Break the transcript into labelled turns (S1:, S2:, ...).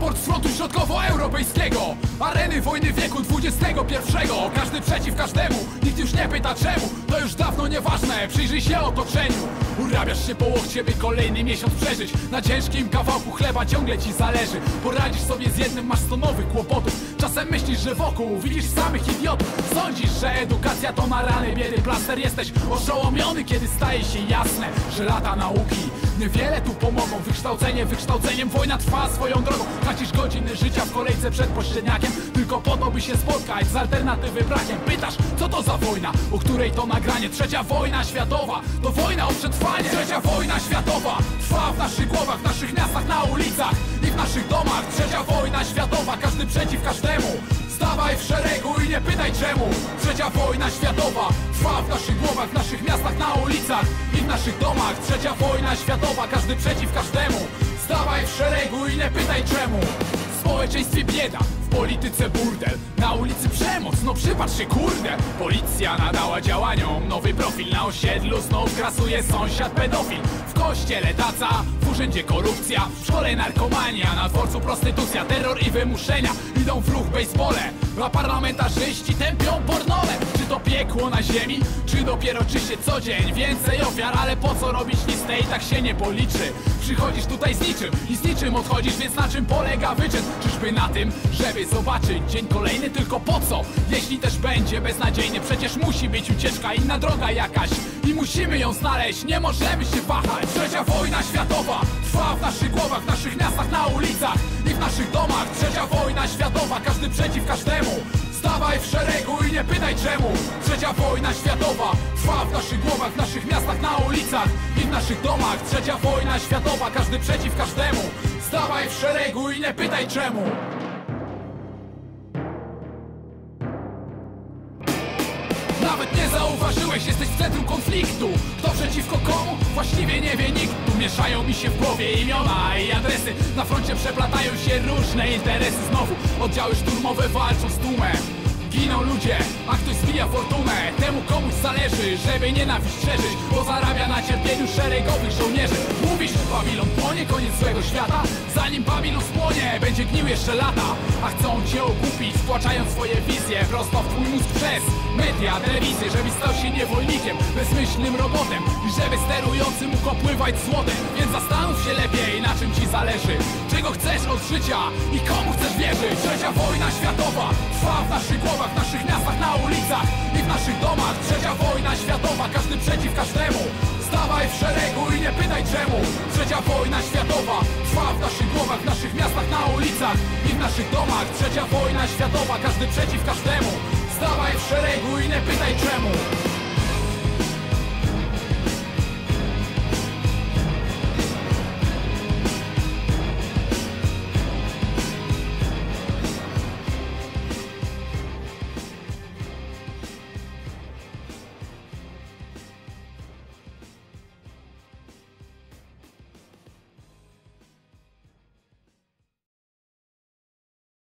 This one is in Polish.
S1: Raport z frontu środkowoeuropejskiego. Areny wojny wieku XXI Każdy przeciw każdemu, nikt już nie pyta czemu nieważne, przyjrzyj się otoczeniu. Urabiasz się po łokcie, by kolejny miesiąc przeżyć. Na ciężkim kawałku chleba ciągle ci zależy. Poradzisz sobie z jednym, masz sto nowych kłopotów. Czasem myślisz, że wokół widzisz samych idiotów. Sądzisz, że edukacja to na rany biedy plaster. Jesteś oszołomiony, kiedy staje się jasne Że lata nauki niewiele tu pomogą. Wykształcenie wykształceniem, wojna trwa swoją drogą. Tracisz godziny życia w kolejce przed pościelniakiem Tylko po to, by się spotkać z alternatywy brakiem. Pytasz, co to za wojna, o której to nagranie? Trzecia wojna światowa, to wojna o przetrwanie. Trzecia wojna światowa, trwa w naszych głowach, w naszych miastach, na ulicach I w naszych domach. Trzecia wojna światowa, każdy przeciw każdemu. Stawaj w szeregu i nie pytaj czemu. Trzecia wojna światowa Trwa w naszych głowach, w naszych miastach, na ulicach I w naszych domach. Trzecia wojna światowa Każdy przeciw każdemu. Stawaj w szeregu i nie pytaj czemu społeczeństwie bieda. W polityce burdel Na ulicy przemoc, no przypatrz się kurde Policja nadała działaniom. Nowy profil na osiedlu Znów grasuje sąsiad pedofil. W kościele taca, w urzędzie korupcja W szkole narkomania, na dworcu prostytucja Terror i wymuszenia. Idą w ruch basebole A parlamentarzyści tępią pornole to piekło na ziemi? Czy dopiero czy się co dzień Więcej ofiar, ale po co robić listę i tak się nie policzy? Przychodzisz tutaj z niczym i z niczym odchodzisz Więc na czym polega wyczyn? Czyżby na tym, żeby zobaczyć dzień kolejny? Tylko po co? Jeśli też będzie beznadziejny Przecież musi być ucieczka, inna droga jakaś. I musimy ją znaleźć, nie możemy się wahać. Trzecia wojna światowa trwa w naszych głowach, w naszych miastach, na ulicach I w naszych domach. Trzecia wojna światowa, każdy przeciw każdemu nie pytaj czemu. Trzecia wojna światowa Trwa w naszych głowach, w naszych miastach, na ulicach I w naszych domach. Trzecia wojna światowa Każdy przeciw każdemu. Stawaj w szeregu i nie pytaj czemu. Nawet nie zauważyłeś, jesteś w centrum konfliktu. Kto przeciwko komu? Właściwie nie wie nikt. Tu mieszają mi się w głowie imiona i adresy. Na froncie przeplatają się różne interesy. Znowu oddziały szturmowe walczą z tłumem Giną ludzie, a ktoś zbija fortunę. Temu komuś zależy, żeby nienawiść szerzyć Bo zarabia na cierpieniu szeregowych żołnierzy. Mówisz, Babilon płonie, koniec złego świata. Zanim Babilon spłonie, będzie gnił jeszcze lata. A chcą cię okupić, wtłaczając swoje wizje Prosto w twój mózg przez media, telewizję Żebyś stał się niewolnikiem, bezmyślnym robotem I żeby sterujący mógł opływać złotem. Więc zastanów się lepiej, na czym ci zależy. Czego chcesz od życia i komu chcesz wierzyć Trzecia wojna światowa trwa w naszych głowach, w naszych miastach, na ulicach I w naszych domach. Trzecia wojna światowa, każdy przeciw każdemu. Stawaj w szeregu i nie pytaj czemu. Trzecia wojna światowa trwa w naszych głowach, w naszych miastach, na ulicach I w naszych domach. Trzecia wojna światowa, każdy przeciw każdemu. Stawaj w szeregu i nie pytaj czemu